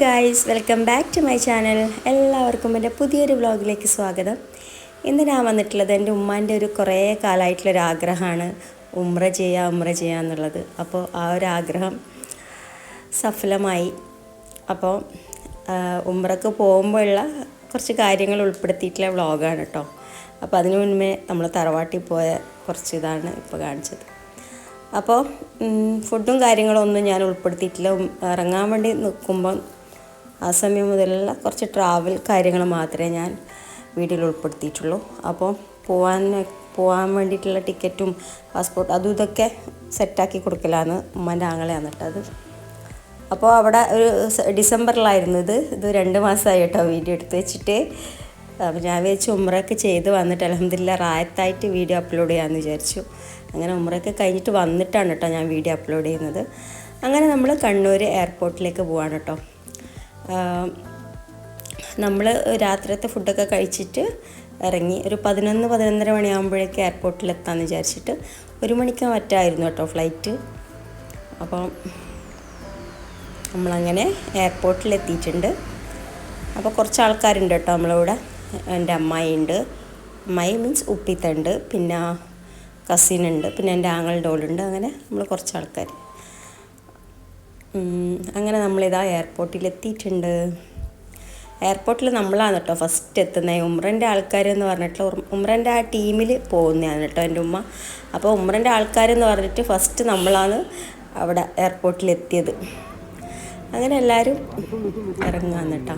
Guys welcome back to my channel എല്ലാവർക്കും എന്റെ പുതിയൊരു വ്ളോഗിലേക്ക് സ്വാഗതം. ഇന്ന് ഞാൻ വന്നിട്ടുള്ളത് എന്റെ ഉമ്മാന്റെ ഒരു കുറേ കാലമായിട്ടുള്ളൊരു ആഗ്രഹമാണ്. ഉമ്ര ചെയ്യുക ഉമ്ര ചെയ്യുക എന്നുള്ളത്. അപ്പോൾ ആ ഒരു ആഗ്രഹം സഫലമായി. അപ്പോൾ ഉമ്രക്ക് പോകുമ്പോഴുള്ള കുറച്ച് കാര്യങ്ങൾ ഉൾപ്പെടുത്തിയിട്ടുള്ള വ്ളോഗാണ് കേട്ടോ. അപ്പോൾ അതിനു മുൻപേ നമ്മൾ തറവാട്ടിൽ പോയ കുറച്ച് ഇതാണ് ഇപ്പോൾ കാണിച്ചത്. അപ്പോൾ ഫുഡും കാര്യങ്ങളൊന്നും ഞാൻ ഉൾപ്പെടുത്തിയിട്ടില്ല. ഇറങ്ങാൻ വേണ്ടി നിൽക്കുമ്പം ആ സമയം മുതലുള്ള കുറച്ച് ട്രാവൽ കാര്യങ്ങൾ മാത്രമേ ഞാൻ വീഡിയോയിൽ ഉൾപ്പെടുത്തിയിട്ടുള്ളൂ. അപ്പോൾ പോകാൻ പോകാൻ വേണ്ടിയിട്ടുള്ള ടിക്കറ്റും പാസ്പോർട്ട് അതും ഇതൊക്കെ സെറ്റാക്കി കൊടുക്കലാണ് ഉമ്മന്റെ ആങ്ങളെയാണ് കേട്ടത് അപ്പോൾ അവിടെ ഒരു ഡിസംബറിലായിരുന്നു ഇത്. ഇത് രണ്ട് മാസമായി കേട്ടോ വീഡിയോ എടുത്ത് വെച്ചിട്ട്. അപ്പോൾ ഞാൻ വിചാരിച്ചു ഉമ്രയൊക്കെ ചെയ്ത് വന്നിട്ട് അലഹമില്ല റായത്തായിട്ട് വീഡിയോ അപ്ലോഡ് ചെയ്യാമെന്ന് വിചാരിച്ചു. അങ്ങനെ ഉമ്രയൊക്കെ കഴിഞ്ഞിട്ട് വന്നിട്ടാണ് കേട്ടോ ഞാൻ വീഡിയോ അപ്ലോഡ് ചെയ്യുന്നത്. അങ്ങനെ നമ്മൾ കണ്ണൂർ എയർപോർട്ടിലേക്ക് പോവാണ് കേട്ടോ. നമ്മൾ രാത്രിയത്തെ ഫുഡൊക്കെ കഴിച്ചിട്ട് ഇറങ്ങി ഒരു പതിനൊന്ന് പതിനൊന്നര മണിയാകുമ്പോഴേക്ക് എയർപോർട്ടിൽ എത്താമെന്ന് വിചാരിച്ചിട്ട് ഒരു മണിക്ക് മറ്റായിരുന്നു കേട്ടോ ഫ്ലൈറ്റ്. അപ്പം നമ്മളങ്ങനെ എയർപോർട്ടിൽ എത്തിയിട്ടുണ്ട്. അപ്പോൾ കുറച്ച് ആൾക്കാരുണ്ട് കേട്ടോ നമ്മളിവിടെ. എന്റെ അമ്മായി ഉണ്ട് അമ്മായി മീൻസ് ഉപ്പിത്തുണ്ട് പിന്നെ കസിൻ ഉണ്ട്. പിന്നെ എന്റെ ആങ്ങളുടെ ഓളുണ്ട്. അങ്ങനെ നമ്മൾ കുറച്ച് ആൾക്കാർ അങ്ങനെ നമ്മളിതാ എയർപോർട്ടിൽ എത്തിയിട്ടുണ്ട് എയർപോർട്ടിൽ നമ്മളാണ് കേട്ടോ ഫസ്റ്റ് എത്തുന്നത് ഉമ്രന്റെ ആൾക്കാർ എന്ന് പറഞ്ഞിട്ട് ഉമ്രന്റെ ആ ടീമിൽ പോകുന്നതാണ് കേട്ടോ എന്റെ ഉമ്മ. അപ്പോൾ ഉമ്രന്റെ ആൾക്കാരെന്ന് പറഞ്ഞിട്ട് ഫസ്റ്റ് നമ്മളാണ് അവിടെ എയർപോർട്ടിൽ എത്തിയത് അങ്ങനെ എല്ലാവരും ഇറങ്ങാന്ന് കേട്ടോ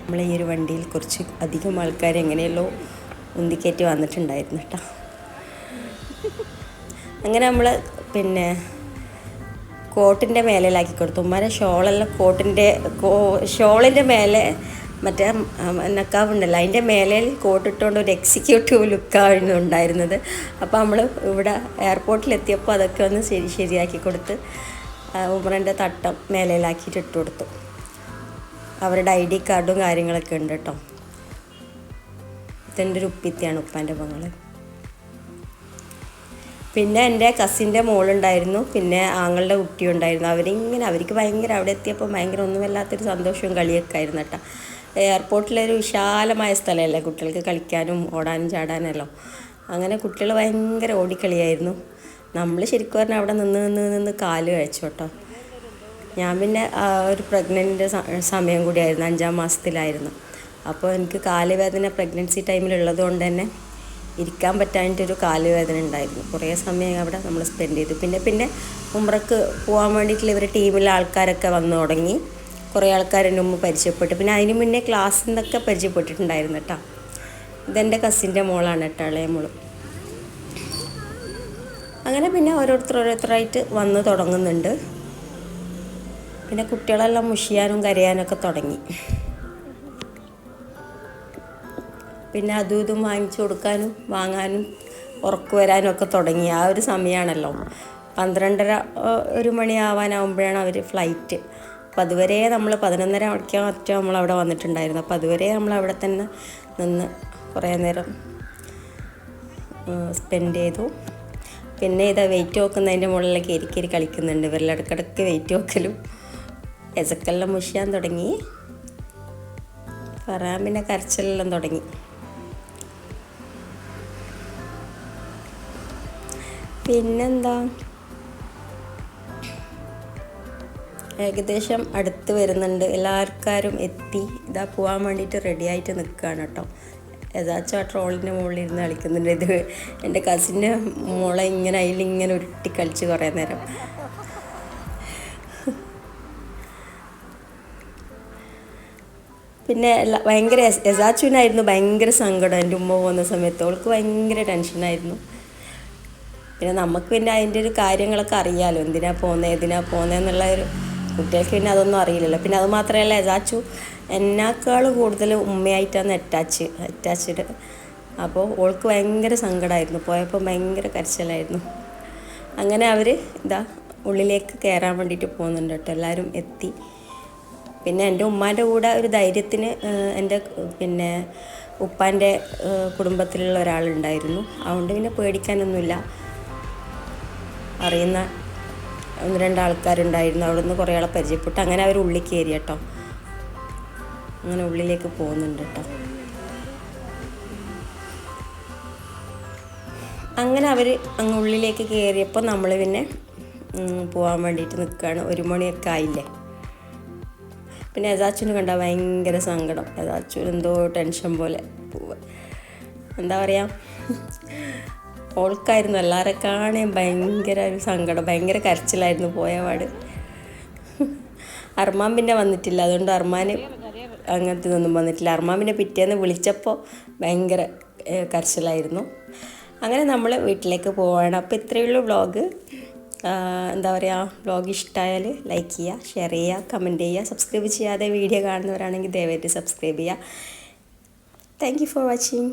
നമ്മൾ ഈ ഒരു വണ്ടിയിൽ കുറച്ച് അധികം ആൾക്കാർ എങ്ങനെയല്ലോ ഉന്തിക്കയറ്റി വന്നിട്ടുണ്ടായിരുന്നു കേട്ടോ അങ്ങനെ നമ്മൾ പിന്നെ കോട്ടിന്റെ മേലയിലാക്കി കൊടുത്തു. ഉമ്മാരെ ഷോളെല്ലാം കോട്ടിന്റെ ഷോളിന്റെ മേലെ മറ്റേ നക്കാവുണ്ടല്ലോ അതിന്റെ മേലെ കോട്ടിട്ടുകൊണ്ട് ഒരു എക്സിക്യൂട്ടീവ് ലുക്കായിരുന്നു ഉണ്ടായിരുന്നത്. അപ്പോൾ നമ്മൾ ഇവിടെ എയർപോർട്ടിലെത്തിയപ്പോൾ അതൊക്കെ ഒന്ന് ശരി ശരിയാക്കി കൊടുത്ത് ഉമ്മറിന്റെ തട്ടം മേലയിലാക്കിയിട്ട് ഇട്ട് കൊടുത്തു. അവരുടെ ഐ ഡി കാർഡും കാര്യങ്ങളൊക്കെ ഉണ്ട് കേട്ടോ. ഇതെന്റെ ഒരു ഉപ്പിത്തിയാണ് ഉപ്പാന്റെ പങ്ങൾ പിന്നെ എന്റെ കസിന്റെ മോളുണ്ടായിരുന്നു. പിന്നെ ആങ്ങളുടെ കുട്ടി ഉണ്ടായിരുന്നു അവരിങ്ങനെ അവർക്ക് ഭയങ്കര അവിടെ എത്തിയപ്പോൾ ഭയങ്കര ഒന്നുമല്ലാത്തൊരു സന്തോഷവും കളിയൊക്കെ ആയിരുന്നു കേട്ടോ. എയർപോർട്ടിലൊരു വിശാലമായ സ്ഥലമല്ലേ? കുട്ടികൾക്ക് കളിക്കാനും ഓടാനും ചാടാനല്ലോ അങ്ങനെ കുട്ടികൾ ഭയങ്കര ഓടിക്കളിയായിരുന്നു. നമ്മൾ ശരിക്കും പറഞ്ഞാൽ അവിടെ നിന്ന് നിന്ന് നിന്ന് കാൽ കഴിച്ചു കേട്ടോ. ഞാൻ പിന്നെ ഒരു പ്രഗ്നന്റ് സമയം കൂടിയായിരുന്നു. അഞ്ചാം മാസത്തിലായിരുന്നു. അപ്പോൾ എനിക്ക് കാലുവേദന പ്രഗ്നൻസി ടൈമിലുള്ളത് കൊണ്ട് തന്നെ ഇരിക്കാൻ പറ്റാഞ്ഞിട്ടൊരു കാലുവേദന ഉണ്ടായിരുന്നു. കുറേ സമയം അവിടെ നമ്മൾ സ്പെൻഡ് ചെയ്തു. പിന്നെ പിന്നെ ഉമ്രക്ക് പോകാൻ വേണ്ടിയിട്ടുള്ള ഇവരുടെ ടീമിലെ ആൾക്കാരൊക്കെ വന്നു തുടങ്ങി. കുറേ ആൾക്കാർ എന്റെ പരിചയപ്പെട്ടു. പിന്നെ അതിന് മുന്നേ ക്ലാസ്സിൽ നിന്നൊക്കെ പരിചയപ്പെട്ടിട്ടുണ്ടായിരുന്നു കേട്ടോ. ഇതെന്റെ കസിന്റെ മോളാണ് കേട്ടോ ഇളയ മോൾ. അങ്ങനെ പിന്നെ ഓരോരുത്തർ ഓരോരുത്തരായിട്ട് വന്ന് തുടങ്ങുന്നുണ്ട്. പിന്നെ കുട്ടികളെല്ലാം മുഷിയാനും കരയാനൊക്കെ തുടങ്ങി. പിന്നെ അതും ഇതും വാങ്ങിച്ചു കൊടുക്കാനും വാങ്ങാനും ഉറക്കു വരാനും ഒക്കെ തുടങ്ങി. ആ ഒരു സമയമാണല്ലോ പന്ത്രണ്ടര ഒരു മണിയാവാനാവുമ്പോഴാണ് അവർ ഫ്ലൈറ്റ് അപ്പോൾ അതുവരെ നമ്മൾ പതിനൊന്നര മണിക്കാൻ മറ്റോ നമ്മൾ അവിടെ വന്നിട്ടുണ്ടായിരുന്നു. അപ്പോൾ അതുവരെ നമ്മൾ അവിടെ തന്നെ നിന്ന് കുറേ നേരം സ്പെൻഡ് ചെയ്തു. പിന്നെ ഇതാ വെയിറ്റ് നോക്കുന്നതിന്റെ മുകളിലേക്ക് കയറി കളിക്കുന്നുണ്ട്. ഇവരുടെ ഇടയ്ക്കിടയ്ക്ക് വെയിറ്റ് നോക്കലും എസക്കെല്ലാം മുഷിയാൻ തുടങ്ങി. പിന്നെ കരച്ചിലെല്ലാം തുടങ്ങി. പിന്നെന്താ? ഏകദേശം അടുത്ത് വരുന്നുണ്ട്. എല്ലാവർക്കാരും എത്തി. ഇതാ പോകാൻ വേണ്ടിയിട്ട് റെഡി ആയിട്ട് നിൽക്കുകയാണ് കേട്ടോ ഏതാച്ചും ആ ട്രോളിന്റെ മുകളിൽ ഇരുന്ന് കളിക്കുന്നുണ്ട്. ഇത് എന്റെ കസിന്റെ മോളെ ഇങ്ങനെ അതിലിങ്ങനെ ഉരുട്ടി കളിച്ച് കുറേ നേരം. പിന്നെ ഭയങ്കര എസാച്ചുവിനായിരുന്നു ഭയങ്കര സങ്കടം. എന്റെ ഉമ്മ പോകുന്ന സമയത്ത്. അവൾക്ക് ഭയങ്കര ടെൻഷനായിരുന്നു പിന്നെ നമുക്ക് പിന്നെ അതിന്റെ ഒരു കാര്യങ്ങളൊക്കെ അറിയാമല്ലോ എന്തിനാ പോകുന്നത് എന്തിനാ പോകുന്നത് എന്നുള്ള ഒരു കുട്ടികൾക്ക് പിന്നെ അതൊന്നും അറിയില്ലല്ലോ. പിന്നെ അത് മാത്രമല്ല എസാച്ചു എന്നേക്കാൾ കൂടുതൽ ഉമ്മയായിട്ടാണ് അറ്റാച്ച് അറ്റാച്ച്ഡ്. അപ്പോൾ ഓൾക്ക് ഭയങ്കര സങ്കടമായിരുന്നു പോയപ്പോൾ ഭയങ്കര കരച്ചിലായിരുന്നു. അങ്ങനെ അവർ ഇതാ ഉള്ളിലേക്ക് കയറാൻ വേണ്ടിയിട്ട് പോകുന്നുണ്ട് കേട്ടോ. എല്ലാവരും എത്തി. പിന്നെ എന്റെ ഉമ്മാന്റെ കൂടെ ഒരു ധൈര്യത്തിന് എന്റെ പിന്നെ ഉപ്പാന്റെ കുടുംബത്തിലുള്ള ഒരാളുണ്ടായിരുന്നു. അതുകൊണ്ട് പിന്നെ പേടിക്കാനൊന്നുമില്ല. അറിയുന്ന ഒന്ന് രണ്ട് ആൾക്കാരുണ്ടായിരുന്നു അവിടെ നിന്ന് കുറേ ആളെ പരിചയപ്പെട്ടു. അങ്ങനെ അവർ ഉള്ളിൽ കയറി കേട്ടോ. അങ്ങനെ ഉള്ളിലേക്ക് പോകുന്നുണ്ട് കേട്ടോ. അങ്ങനെ അവർ അങ്ങ് ഉള്ളിലേക്ക് കയറിയപ്പോൾ നമ്മൾ പിന്നെ പോകാൻ വേണ്ടിയിട്ട് നിൽക്കുകയാണ് ഒരു മണിയൊക്കെ ആയില്ലേ? പിന്നെ യഥാച്ചുവിന് കണ്ട ഭയങ്കര സങ്കടം. യഥാച്ചുവിന് എന്തോ ടെൻഷൻ പോലെ പോവുക എന്താ പറയുക ഓൾക്കായിരുന്നു. എല്ലാവരെ കാണാൻ ഭയങ്കര ഒരു സങ്കടം. ഭയങ്കര കരച്ചിലായിരുന്നു പോയ പാട്. അർമാൻ പിന്നെ വന്നിട്ടില്ല. അതുകൊണ്ട് അർമാൻ അങ്ങനത്തെ ഇതൊന്നും വന്നിട്ടില്ല. അർമാൻ പിന്നെ പിറ്റേന്ന് വിളിച്ചപ്പോൾ ഭയങ്കര കരച്ചിലായിരുന്നു. അങ്ങനെ നമ്മൾ വീട്ടിലേക്ക് പോവാണ്. അപ്പോൾ ഇത്രയേ ഉള്ളൂ വ്ളോഗ് എന്താ പറയുക വ്ളോഗ് ഇഷ്ടമായാൽ ലൈക്ക് ചെയ്യുക ഷെയർ ചെയ്യുക കമന്റ് ചെയ്യുക സബ്സ്ക്രൈബ് ചെയ്യാതെ വീഡിയോ കാണുന്നവരാണെങ്കിൽ ദയവായിട്ട് സബ്സ്ക്രൈബ് ചെയ്യുക താങ്ക് യു ഫോർ വാച്ചിങ്.